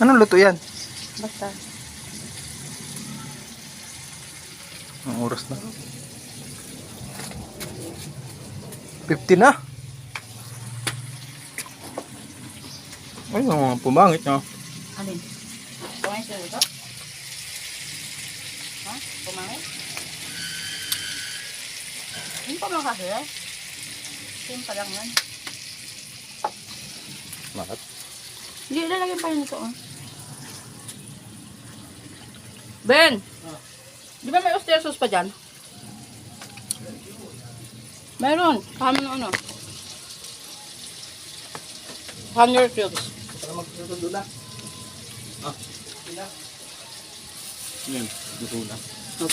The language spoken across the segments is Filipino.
Anong luto yan? Basta. Ang oras na. 50 na. Ay, ang mga pumangit na. Alin? Pumangit sila dito? Ha? Pumangit? Hindi pa mga kasi eh. Same pa lang yan. Bakit? Hindi, lalagyan pa yun ito oh. Ben! Di ba may oyster sauce pa dyan? Meron. Kama ng ano. Hundred cubes. Para magsusundo na. Ah. Yan, luto na. Ano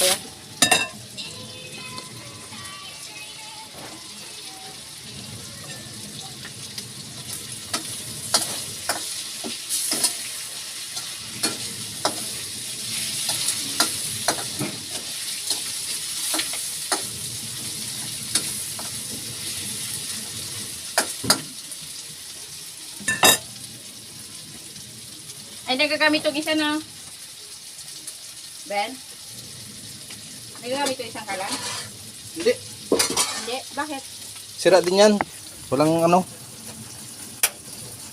Ay, nagagamit itong isa na. Ben? Nagagamit itong isang kalan? Hindi. Hindi. Bakit? Sira din yan. Walang ano.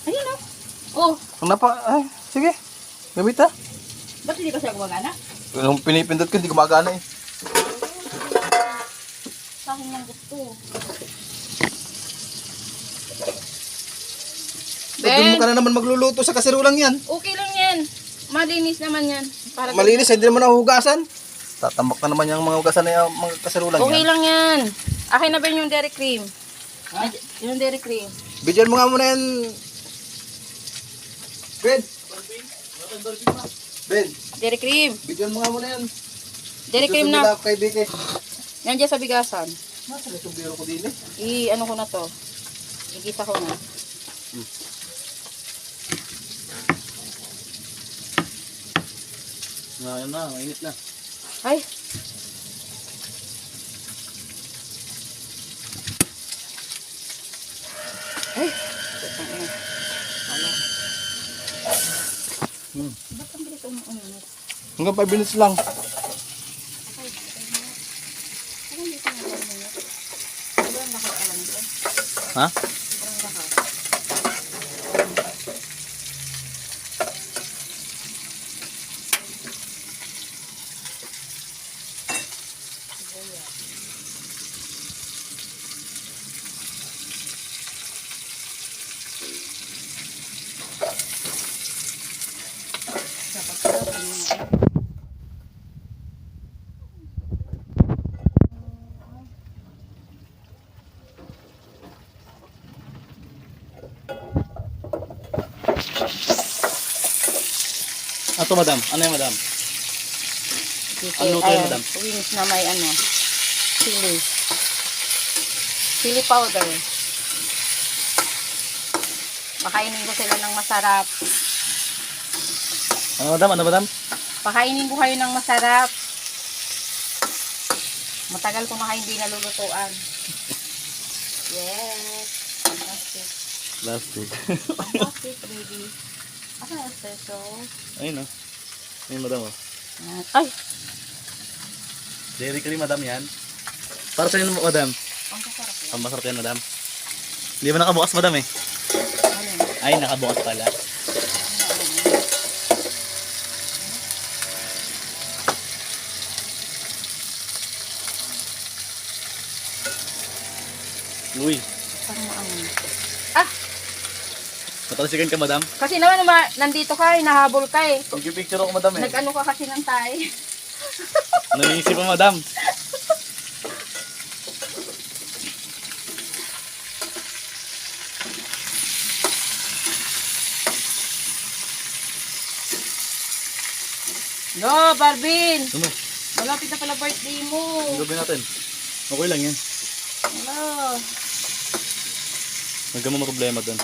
Ayun o. Oh, Ang napa... Ay, sige. Gamit ha. ba't hindi ba siya gumagana? Anong pinipindot ko, hindi gumagana eh. Sa akin yung gusto. Doon mo ka na naman magluluto sa kasirulang yan. okay lang yan. Malinis naman yan. Para Malinis, hindi naman nahugasan. Tatambak na naman yung mga hugasan na yung mga kasirulang Okay yan. lang yan. Akin na ba yung dairy cream? Ay, Yung dairy cream. Bidyan mo nga muna yan. Ben. Ben, Dairy cream. bidyan mo nga muna yan. Dairy cream na. kay Bike. Yan dyan sa bigasan. Nasa na itong biro ko din eh. I, ano ko na to. Igisa ko na. Ngayon na, mainit na. Ay. Ay. Hmm. Ba't ang bilis umuunit? Hanggang 5 minutes lang. Ay, Ano dito na umuunit? Sobrang lakas ka lang ito. Ha? Sobrang lakas. Dapat pala, ganyan. Ato madam, ano yung madam? Luto yan, ayan, madam? Wings na may ano, chili. Chili powder. Pakainin ko sila ng masarap. Ano madam, ano madam? Pakainin ko kayo ng masarap. Matagal ko na kayo hindi nalulutuan. Yes. Fantastic. Plastic. Fantastic, baby. Asa na espresso? Ayun oh. Ayun madam oh. Ay! Dairy cream madam yan. Para sa inyo madam. Ang kasarap yan. Ang masarap yan madam. Hindi ba nakabukas madam eh? Ay, nakabukas pala. Uy, Parang ano. Ah! matalsikan ka madam. Kasi naman, uma, nandito ka, eh, nahabol ka eh. Pag-picture ako madam eh. Nag-ano ka kasi ng tay. Nangiisip pa madam. No, Barbin! Ano? Malapit na pala birthday mo. Ang gawin natin. Okay lang yan. Hello. Huwag ka mo problema doon.